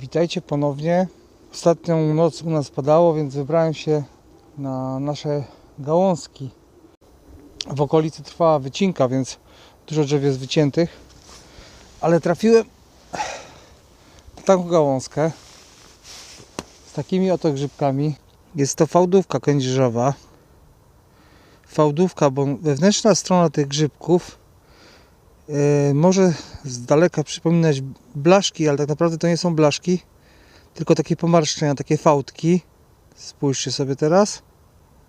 Witajcie ponownie. Ostatnią noc u nas padało, więc wybrałem się na nasze gałązki. W okolicy trwała wycinka, więc dużo drzew jest wyciętych. Ale trafiłem na taką gałązkę z takimi oto grzybkami. Jest to fałdówka kędzierzowa. Fałdówka, bo wewnętrzna strona tych grzybków może z daleka przypominać blaszki, ale tak naprawdę to nie są blaszki, tylko takie pomarszczenia, takie fałdki. Spójrzcie sobie teraz.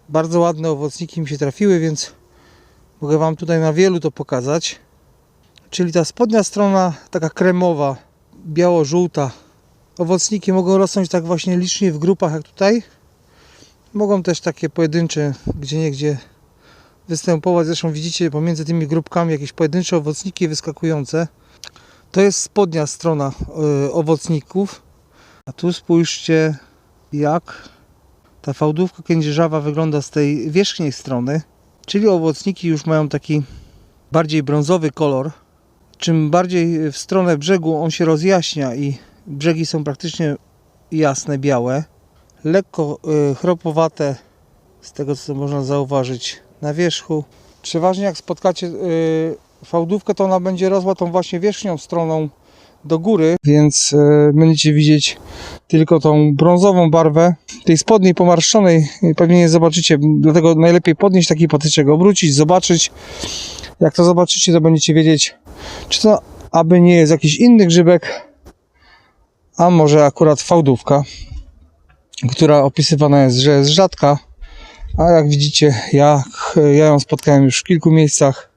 Bardzo ładne owocniki mi się trafiły, więc mogę Wam tutaj na wielu to pokazać. Czyli ta spodnia strona, taka kremowa, biało-żółta. Owocniki mogą rosnąć tak właśnie licznie w grupach jak tutaj. Mogą też takie pojedyncze, gdzie niegdzie występować. Zresztą widzicie pomiędzy tymi grupkami jakieś pojedyncze owocniki wyskakujące. To jest spodnia strona y, owocników. A tu spójrzcie, jak ta fałdówka kędzierzawa wygląda z tej wierzchniej strony. Czyli owocniki już mają taki bardziej brązowy kolor. Czym bardziej w stronę brzegu on się rozjaśnia i brzegi są praktycznie jasne, białe. Lekko y, chropowate, z tego co można zauważyć wierzchu. Przeważnie jak spotkacie y, fałdówkę, to ona będzie rosła tą właśnie wierzchnią stroną do góry, więc y, będziecie widzieć tylko tą brązową barwę tej spodniej pomarszczonej. Pewnie nie zobaczycie, dlatego najlepiej podnieść taki patyczek, obrócić, zobaczyć. Jak to zobaczycie, to będziecie wiedzieć, czy to aby nie jest jakiś inny grzybek, a może akurat fałdówka, która opisywana jest, że jest rzadka, a jak widzicie, ja, ja ją spotkałem już w kilku miejscach,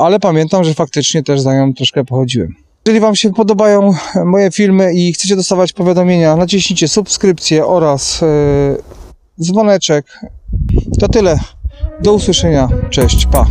ale pamiętam, że faktycznie też za nią troszkę pochodziłem. Jeżeli Wam się podobają moje filmy i chcecie dostawać powiadomienia, naciśnijcie subskrypcję oraz yy, dzwoneczek. To tyle. Do usłyszenia. Cześć. Pa.